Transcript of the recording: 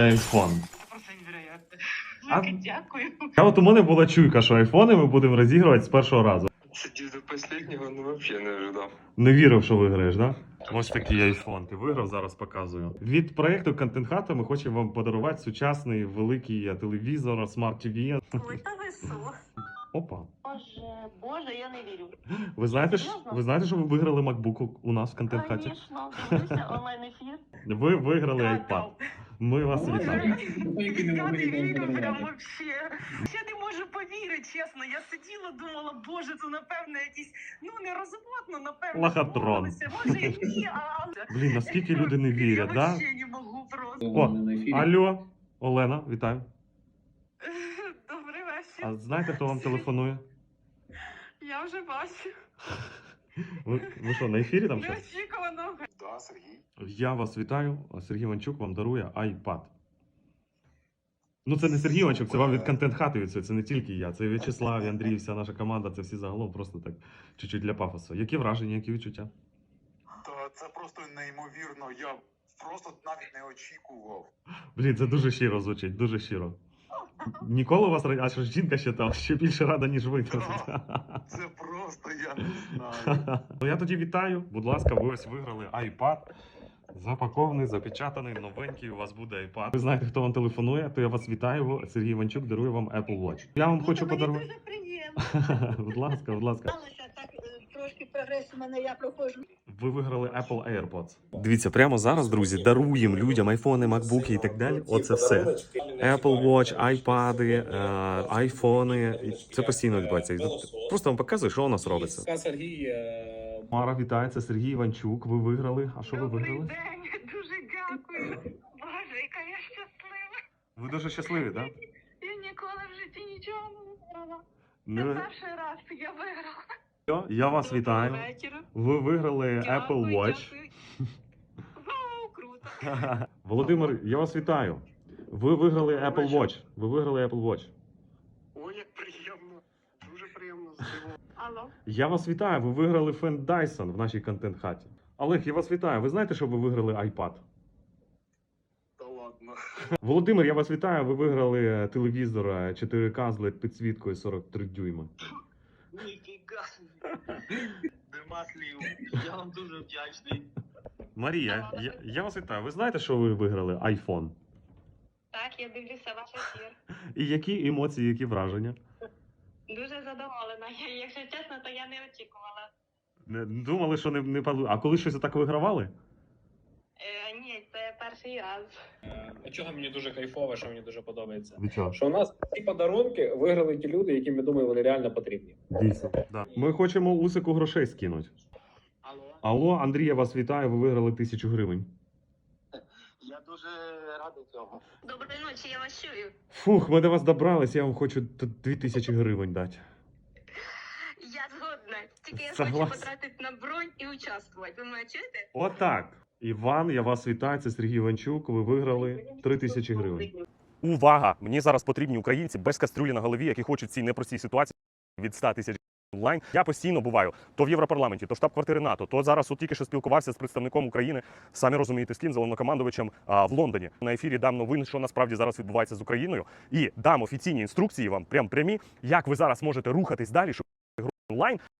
Айфон. Просто невероятно. Велике дякую. А от у мене була чуйка, що айфони ми будемо розігрувати з першого разу. Сидів до последнього, ну вообще не ожидав. Не вірив, що виграєш, да? Ось такий айфон. Ти виграв, зараз показую. Від проєкту Контент Хата ми хочемо вам подарувати сучасний великий телевізор, смарт TV. Ой, та ви? Опа. Боже, боже, я не вірю. Ви знаєте, ж- Серйозно? ви знаєте, що ви виграли MacBook у нас в Контент Хаті? Звісно, дивлюся онлайн ефір. Ви виграли iPad. Ми вас вітаємо. Я вам вірю прям вообще. Я не можу повірити, чесно. Я сиділа, думала, боже, це напевно якісь, ну не розводно, напевно. Лохотрон. Може і ні, а... Блін, наскільки люди не вірять, Я да? вообще не можу просто. О. Алло, Олена, вітаю. Добрий вечір. А знаєте, хто вам телефонує? Я вже бачу. Ви, ви що, на ефірі там ще? Неочікувано. Да, Сергій. Я вас вітаю. Сергій Ванчук вам дарує iPad. Ну, це не Сергій Ванчук, це вам від контент хати від цього. Це не тільки я, це і В'ячеслав, і Андрій, вся наша команда, це всі загалом просто так чуть-чуть для пафосу. Які враження, які відчуття? Та це просто неймовірно. Я просто навіть не очікував. Блін, це дуже щиро звучить, дуже щиро. Ніколи у вас а що ж жінка ще там ще більше рада, ніж ви. Це просто я не знаю. Ну я тоді вітаю. Будь ласка, ви ось виграли iPad. Запакований, запечатаний, новенький. У вас буде iPad. Ви знаєте, хто вам телефонує, то я вас вітаю. Сергій Іванчук дарує вам Apple Watch. Я вам хочу подарувати. дуже приємно. Будь ласка, будь ласка. Сталося так е, трошки прогрес у мене, я проходжу. Ви виграли Apple AirPods. Дивіться, прямо зараз, друзі, даруємо людям айфони, макбуки і так далі. Оце все. Apple Watch, айпади, е, айфони. Це постійно відбувається. Просто вам показую, що у нас робиться. Сергій. е, Мара, це Сергій Іванчук. Ви виграли. А що ви Добрий виграли? день, дуже дякую. Боже, яка я щаслива. Ви дуже щасливі, так? Я ніколи в житті нічого не виграла. Це Не... перший раз я виграла. Я вас вітаю. Вечора. Ви виграли Apple Watch. дякую. Вау, круто. Володимир, я вас вітаю. Ви виграли Apple Watch. Ви виграли Apple Watch. Ой, як приємно. Дуже приємно здивовано. Алло. Я вас вітаю. Ви виграли фен Dyson в нашій контент-хаті. Олег, я вас вітаю. Ви знаєте, що ви виграли iPad? Та ладно. Володимир, я вас вітаю. Ви виграли е, телевізор е, 4К з LED підсвіткою 43 дюйма. Ніфіга. Нема слів. Я вам дуже вдячний. Марія, я, я вас вітаю. Ви знаєте, що ви виграли iPhone? Так, я дивлюся ваш ефір. І які емоції, які враження? Дуже задоволена. Я, якщо чесно, то я не очікувала. Не думали, що не, не паду. А коли щось так вигравали? Е, це перший раз. А чого мені дуже кайфово, що мені дуже подобається? Від чого? Що у нас ці подарунки виграли ті люди, яким я думаю, вони реально потрібні. Дійсно. Да. Ми хочемо усику грошей скинути. Алло. Алло, Андрій, я вас вітаю. Ви виграли тисячу гривень. Я дуже радий цього. Доброї ночі, я вас чую. Фух, ми до вас добрались, я вам хочу т- дві тисячі гривень дати. Я згодна. Тільки я Согласен. хочу потратити на бронь і участвувати. Ви мене чуєте? Отак. Іван, я вас вітаю. Це Сергій Іванчук. Ви виграли три тисячі гривень. Увага! Мені зараз потрібні українці без кастрюлі на голові, які хочуть в цій непростій ситуації від 100 тисяч онлайн. Я постійно буваю то в Європарламенті, то штаб-квартири НАТО, то зараз от тільки що спілкувався з представником України. Самі розумієте, з ким з головнокомандувачем а, в Лондоні. На ефірі дам новин, що насправді зараз відбувається з Україною, і дам офіційні інструкції вам, прям прямі, як ви зараз можете рухатись далі, щоб онлайн